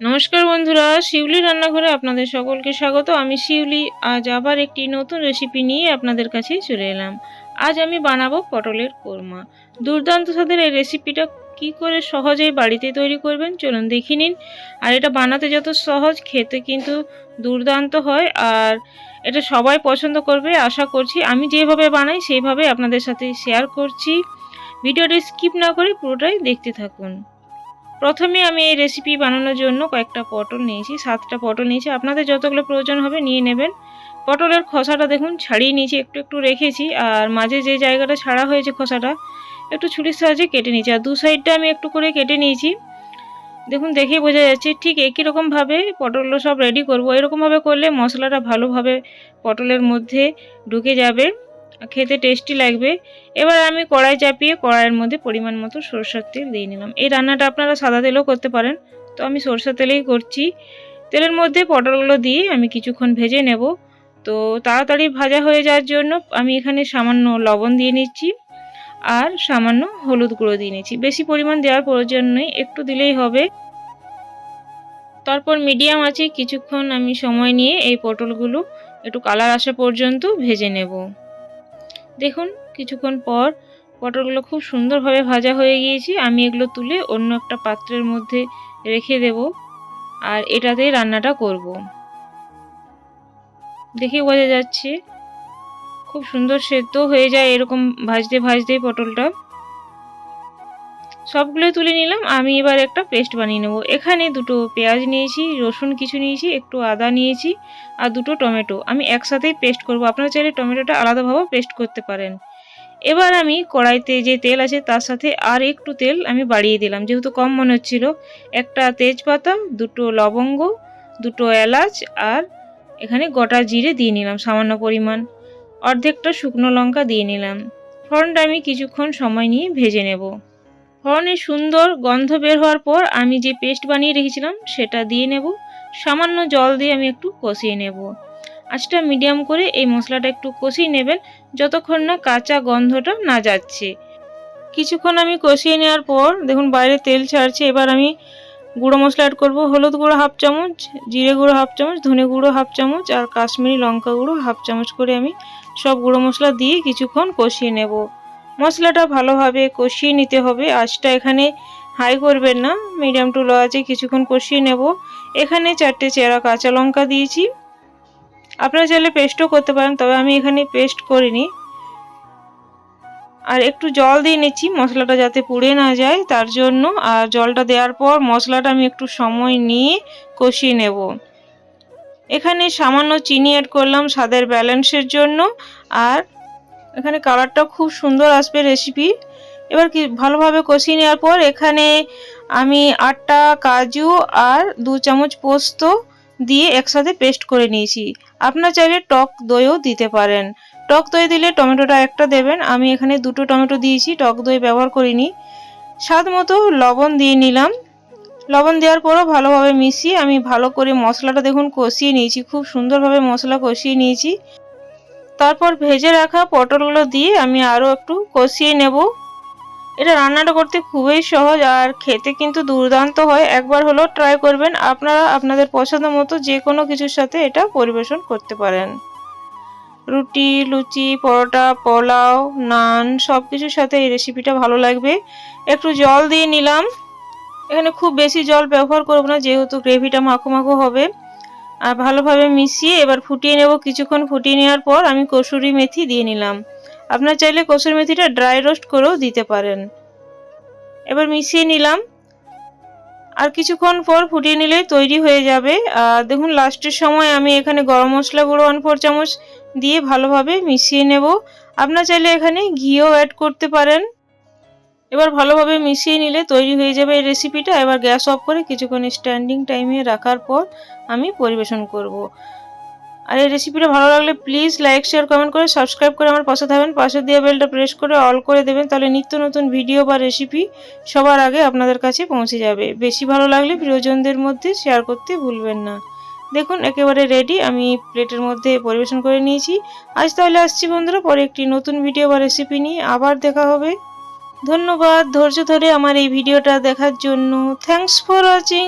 নমস্কার বন্ধুরা, শিউলি রান্নাঘরে আপনাদের সকলকে স্বাগত। আমি শিউলি, আজ আবার একটি নতুন রেসিপি নিয়ে আপনাদের কাছে চলে এলাম। আজ আমি বানাবো পটলের কোরমা। দুর্দান্ত স্বাদের এই রেসিপিটা কি করে সহজেই বাড়িতে তৈরি করবেন, চলুন দেখে নিন। আর এটা বানাতে যত সহজ, খেতে কিন্তু দুর্দান্ত হয়। আর এটা সবাই পছন্দ করবে, আশা করছি আমি যেভাবে বানাই, সেইভাবে আপনাদের সাথে শেয়ার করছি। ভিডিওটি স্কিপ না করে পুরোটাই দেখতে থাকুন। প্রথমে আমি এই রেসিপি বানানোর জন্য কয়েকটা পটল নিয়েছি, সাতটা পটল নিয়েছি। আপনাদের যতগুলো প্রয়োজন হবে নিয়ে নেবেন। পটলের খোসাটা দেখুন, ছাড়িয়ে নিয়েছি, একটু একটু রেখেছি। আর মাঝে যে জায়গাটা ছাড়া হয়েছে খোসাটা, একটু ছুরির সাহায্যে কেটে নিয়েছি। আর দু সাইডটা আমি একটু করে কেটে নিয়েছি। দেখুন দেখেই বোঝা যাচ্ছে, ঠিক একই রকমভাবে পটলগুলো সব রেডি করব। এরকমভাবে করলে মশলাটা ভালোভাবে পটলের মধ্যে ঢুকে যাবে। খেতে টেস্টি লাগবে। এবার আমি কড়াই চাপিয়ে কড়াইয়ের মধ্যে পরিমাণ মতো সরষের তেল দিয়ে নিলাম। এই রান্নাটা আপনারা সাদা তেলেও করতে পারেন। তো আমি সরষের তেলেই করছি। তেলের মধ্যে পটলগুলো দিয়ে আমি কিছুক্ষণ ভেজে নেব। তো তাড়াতাড়ি ভাজা হয়ে যাওয়ার জন্য আমি এখানে সামান্য লবণ দিয়ে নিচ্ছি আর সামান্য হলুদ গুঁড়ো দিয়ে নিচ্ছি। বেশি পরিমাণ দেওয়ার প্রয়োজন নেই, একটু দিলেই হবে। তারপর মিডিয়াম আছে কিছুক্ষণ আমি সময় নিয়ে এই পটলগুলো একটু কালার আসা পর্যন্ত ভেজে নেব। দেখুন, কিছুক্ষণ পর পটলগুলো খুব সুন্দরভাবে ভাজা হয়ে গিয়েছে। আমি এগুলো তুলে অন্য একটা পাত্রের মধ্যে রেখে দেব আর এটাতেই রান্নাটা করব। দেখে বোঝা যাচ্ছে, খুব সুন্দর সেদ্ধ হয়ে যায় এরকম ভাজতে ভাজতেই পটলটা। সবগুলো তুলে নিলাম। আমি এবার একটা পেস্ট বানিয়ে নেব। এখানে দুটো পেঁয়াজ নিয়েছি, রসুন কিছু নিয়েছি, একটু আদা নিয়েছি আর দুটো টমেটো। আমি একসাথেই পেস্ট করব। আপনারা চাইলে টমেটোটা আলাদাভাবে পেস্ট করতে পারেন। এবার আমি কড়াইতে যে তেল আছে তার সাথে আর একটু তেল আমি বাড়িয়ে দিলাম। যেহেতু কম মনে হচ্ছিল, একটা তেজপাতা, দুটো লবঙ্গ, দুটো এলাচ আর এখানে গোটা জিরে দিয়ে নিলাম সামান্য পরিমাণ। অর্ধেকটা শুকনো লঙ্কা দিয়ে নিলাম। ফোড়নটা আমি কিছুক্ষণ সময় নিয়ে ভেজে নেব। ফোড়নের সুন্দর গন্ধ বের হওয়ার পর আমি যে পেস্ট বানিয়ে রেখেছিলাম সেটা দিয়ে নেব। সামান্য জল দিয়ে আমি একটু কষিয়ে নেব। আঁচটা মিডিয়াম করে এই মশলাটা একটু কষিয়ে নেবেন যতক্ষণ না কাঁচা গন্ধটা না যাচ্ছে। কিছুক্ষণ আমি কষিয়ে নেওয়ার পর দেখুন বাইরে তেল ছাড়ছে, এবার আমি গুঁড়ো মশলা অ্যাড করব। হলুদ গুঁড়ো হাফ চামচ, জিরে গুঁড়ো হাফ চামচ, ধনে গুঁড়ো হাফ চামচ আর কাশ্মীরি লঙ্কা গুঁড়ো হাফ চামচ করে আমি সব গুঁড়ো মশলা দিয়ে কিছুক্ষণ কষিয়ে নেব। মশলাটা ভালোভাবে কষিয়ে নিতে হবে। আঁচটা এখানে হাই করবেন না মিডিয়াম টু লো আছে কিছুক্ষণ কষিয়ে নেব। এখানে চারটে চেরা কাঁচা লঙ্কা দিয়েছি। আপনারা চাইলে পেস্টও করতে পারেন, তবে আমি এখানে পেস্ট করিনি। আর একটু জল দিয়ে নিচ্ছি, মশলাটা যাতে পুড়ে না যায়, তার জন্য। আর জলটা দেওয়ার পর মশলাটা আমি একটু সময় নিয়ে কষিয়ে নেব। এখানে সামান্য চিনি অ্যাড করলাম স্বাদের ব্যালেন্সের জন্য। আর এখানে কালারটা খুব সুন্দর আসবে রেসিপি এবার কি, ভালোভাবে কষিয়ে নেওয়ার পর এখানে আমি আটটা কাজু আর দু চামচ পোস্ত দিয়ে একসাথে পেস্ট করে নিয়েছি। আপনার চাইলে টক দইও দিতে পারেন। টক দই দিলে টমেটোটা একটা দেবেন। আমি এখানে দুটো টমেটো দিয়েছি, টক দই ব্যবহার করিনি। স্বাদ মতো লবণ দিয়ে নিলাম। লবণ দেওয়ার পরও ভালোভাবে মিশিয়ে আমি ভালো করে মশলাটা দেখুন কষিয়ে নিয়েছি। খুব সুন্দরভাবে মশলা কষিয়ে নিয়েছি। তারপর ভেজে রাখা পটলগুলো দিয়ে আমি আরও একটু কষিয়ে নেব। এটা রান্নাটা করতে খুবই সহজ আর খেতে কিন্তু দুর্দান্ত হয়। একবার হলেও ট্রাই করবেন। আপনারা আপনাদের পছন্দ মতো যে কোনো কিছুর সাথে এটা পরিবেশন করতে পারেন। রুটি, লুচি, পরোটা, পোলাও, নান সব কিছুর সাথে এই রেসিপিটা ভালো লাগবে। একটু জল দিয়ে নিলাম। এখানে খুব বেশি জল ব্যবহার করব না, যেহেতু গ্রেভিটা মাখো মাখো হবে। আর ভালোভাবে মিশিয়ে এবার ফুটিয়ে নেব। কিছুক্ষণ ফুটিয়ে নেওয়ার পর আমি কসুরি মেথি দিয়ে নিলাম। আপনার চাইলে কসুরি মেথিটা ড্রাই রোস্ট করেও দিতে পারেন। এবার মিশিয়ে নিলাম। আর কিছুক্ষণ পর ফুটিয়ে নিলে তৈরি হয়ে যাবে। আর দেখুন, লাস্টের সময় আমি এখানে গরম মশলা গুঁড়ো ওয়ান ফোর চামচ দিয়ে ভালোভাবে মিশিয়ে নেব। আপনার চাইলে এখানে ঘিও অ্যাড করতে পারেন। এবার ভালোভাবে মিশিয়ে নিলে তৈরি হয়ে যাবে এই রেসিপিটা এবার গ্যাস অফ করে কিছুক্ষণ স্ট্যান্ডিং টাইমে রাখার পর আমি পরিবেশন করব। আর এই রেসিপিটা ভালো লাগলে প্লিজ লাইক শেয়ার কমেন্ট করে সাবস্ক্রাইব করে আমার পাশে থাকবেন। পাশে দিয়ে বেলটা প্রেস করে অল করে দেবেন। তাহলে নিত্য নতুন ভিডিও বা রেসিপি সবার আগে আপনাদের কাছে পৌঁছে যাবে। বেশি ভালো লাগলে প্রিয়জনদের মধ্যে শেয়ার করতে ভুলবেন না। দেখুন, একেবারে রেডি আমি প্লেটের মধ্যে পরিবেশন করে নিয়েছি। আজ তাহলে আসছি বন্ধুরা, পরে একটি নতুন ভিডিও বা রেসিপি নিয়ে আবার দেখা হবে। ধন্যবাদ ধৈর্য ধরে আমার এই ভিডিওটা দেখার জন্য। Thanks for watching